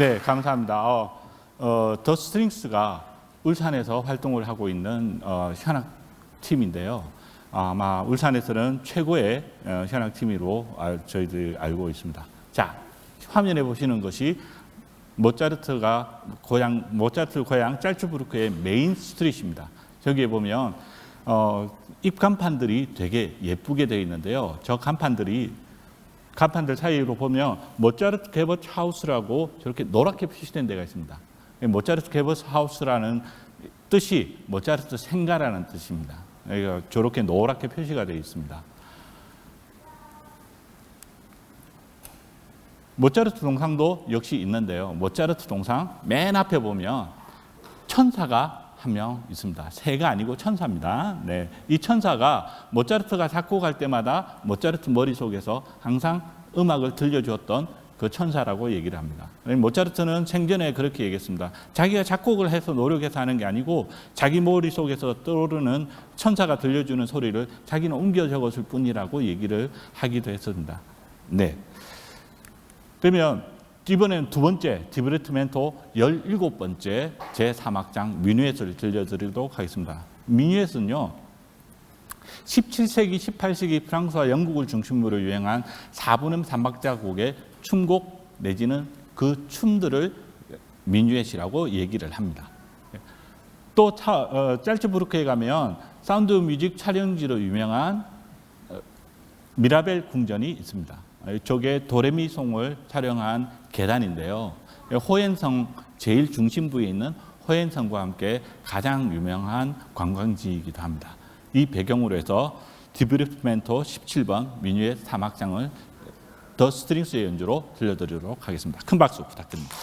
네, 감사합니다. 어, 어, 더 스트링스가 울산에서 활동을 하고 있는 어, 현악 팀인데요. 아마 울산에서는 최고의 어, 현악 팀으로 알- 저희들 알고 있습니다. 자, 화면에 보시는 것이 모차르트가 고향 모차르트 고향 짤츠부르크의 메인 스트릿입니다. 저기에 보면 어, 입간판들이 되게 예쁘게 되어 있는데요. 저 간판들이 간판들 사이로 보면 모차르트 게버츠 하우스라고 저렇게 노랗게 표시된 데가 있습니다. 이 모차르트 게버츠 하우스라는 뜻이 모차르트 생가라는 뜻입니다. 여기가 저렇게 노랗게 표시가 되어 있습니다. 모차르트 동상도 역시 있는데요. 모차르트 동상 맨 앞에 보면 천사가 한 명 있습니다. 새가 아니고 천사입니다. 네. 이 천사가 모차르트가 작곡할 때마다 모차르트 머릿속에서 항상 음악을 들려주었던 그 천사라고 얘기를 합니다. 모차르트는 생전에 그렇게 얘기했습니다. 자기가 작곡을 해서 노력해서 하는 게 아니고 자기 머릿속에서 떠오르는 천사가 들려주는 소리를 자기는 옮겨 적었을 뿐이라고 얘기를 하기도 했습니다. 네. 그러면 이번에는 두 번째 디브레트멘토 17번째 제3악장 미뉴엣을 들려드리도록 하겠습니다. 미뉴엣은요. 17세기, 18세기 프랑스와 영국을 중심으로 유행한 4분음 3박자 곡의 춤곡 내지는 그 춤들을 미뉴엣이라고 얘기를 합니다. 또 차, 어, 짤츠부르크에 가면 사운드 뮤직 촬영지로 유명한 어, 미라벨 궁전이 있습니다. 이쪽에 도레미송을 촬영한 계단인데요. 호엔성 제일 중심부에 있는 호엔성과 함께 가장 유명한 관광지이기도 합니다. 이 배경으로 해서 디브리프멘토 17번 미뉴의 사막장을 더 스트링스의 연주로 들려드리도록 하겠습니다. 큰 박수 부탁드립니다.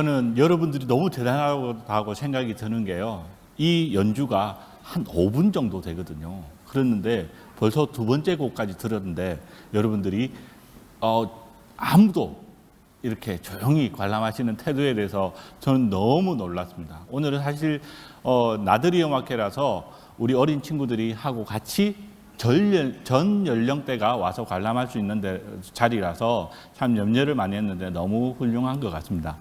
저는 여러분들이 너무 대단하다고 생각이 드는 게요. 이 연주가 한 5분 정도 되거든요. 그랬는데 벌써 두 번째 곡까지 들었는데 여러분들이 어, 아무도 이렇게 조용히 관람하시는 태도에 대해서 저는 너무 놀랐습니다. 오늘은 사실 어, 나들이 음악회라서 우리 어린 친구들이 하고 같이 전연, 전 연령대가 와서 관람할 수 있는 데, 자리라서 참 염려를 많이 했는데 너무 훌륭한 것 같습니다.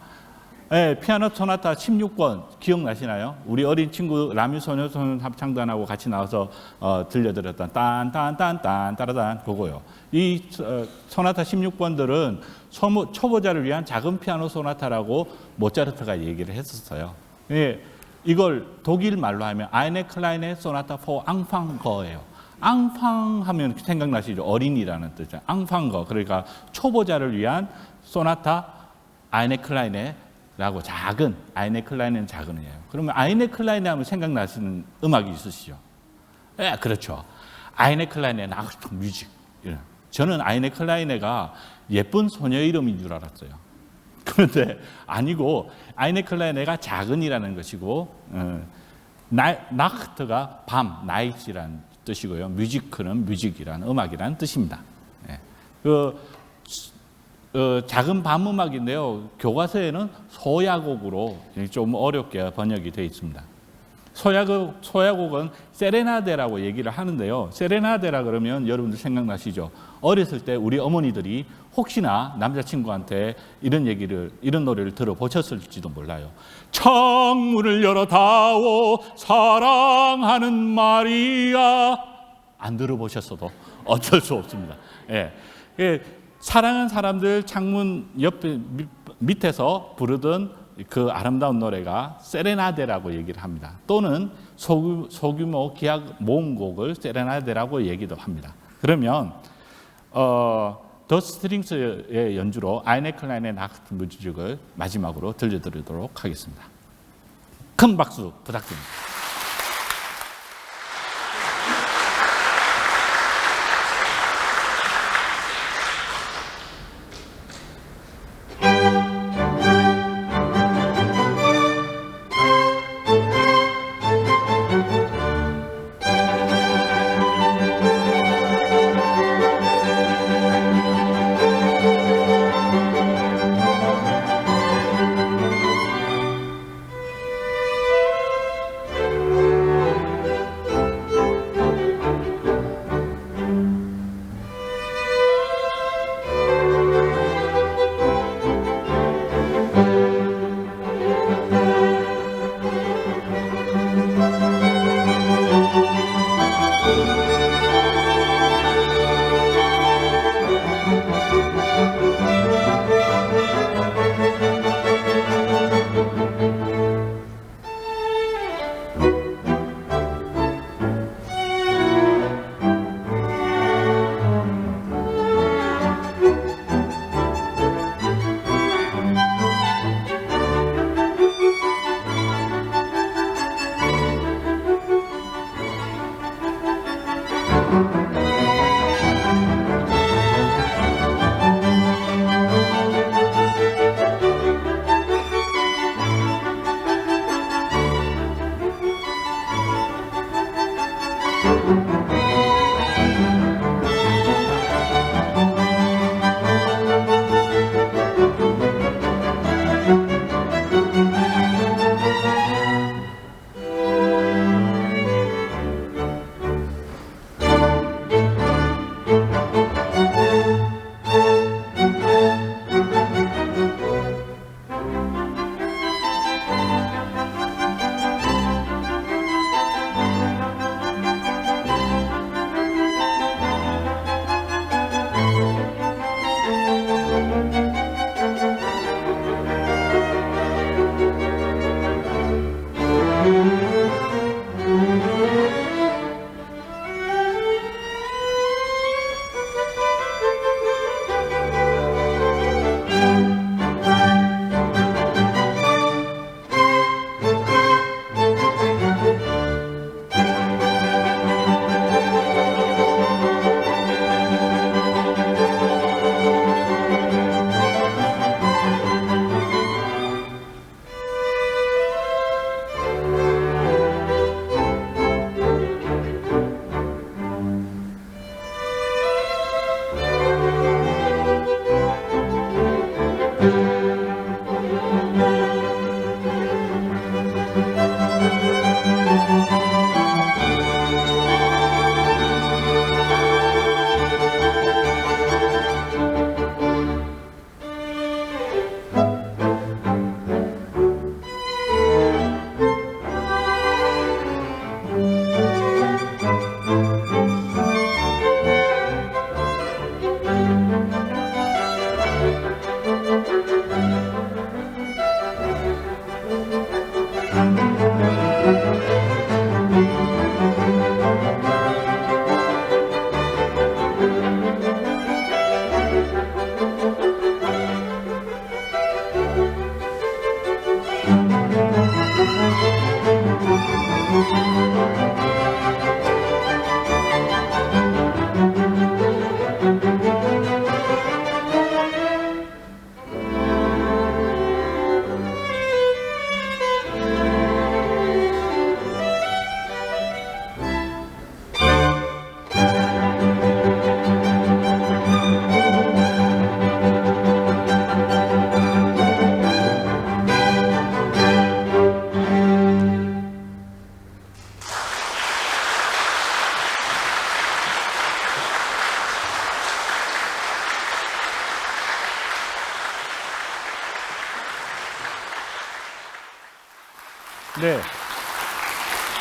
네, 피아노 소나타 16권 기억나시나요? 우리 어린 친구 라미 소녀 소년 합창단하고 같이 나와서 어, 들려드렸던 딴딴딴딴 따라단 그거요. 이 어, 소나타 16번들은 초보, 초보자를 위한 작은 피아노 소나타라고 모차르트가 얘기를 했었어요. 예, 이걸 독일 말로 하면 아이네 클라인의 소나타 포 앙팡거예요. 앙팡 하면 생각나시죠? 어린이라는 뜻이죠. 앙팡거. 그러니까 초보자를 위한 소나타 아이네 클라인의 라고 작은 아이네 클라인은 작은 이에요. 그러면 아이네 클라인 하면 생각나시는 음악이 있으시죠? 예, 그렇죠. 아이네 클라인의 나그트 뮤직. 예. 저는 아이네 클라이네가 예쁜 소녀 이름인 줄 알았어요. 그런데 아니고 아이네 클라이네가 작은이라는 것이고 어, 나, 나크트가 밤, 나이트라는 뜻이고요. 뮤지크는 뮤직이라는 음악이라는 뜻입니다. 예. 그 어, 작은 밤음악인데요. 교과서에는 소야곡으로 좀 어렵게 번역이 되어 있습니다. 소야곡, 소야곡은 세레나데라고 얘기를 하는데요. 세레나데라 그러면 여러분들 생각나시죠? 어렸을 때 우리 어머니들이 혹시나 남자친구한테 이런 얘기를, 이런 노래를 들어보셨을지도 몰라요. 창문을 열어다오, 사랑하는 마리아. 안 들어보셨어도 어쩔 수 없습니다. 예. 예. 사랑하는 사람들 창문 옆에 밑에서 부르던 그 아름다운 노래가 세레나데라고 얘기를 합니다. 또는 소규 모 기악 모음곡을 세레나데라고 얘기도 합니다. 그러면 어, 더 스트링스의 연주로 아이네 클라인의 나크트 뮤직을 마지막으로 들려드리도록 하겠습니다. 큰 박수 부탁드립니다.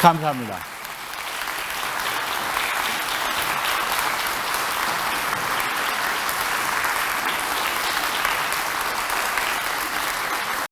감사합니다.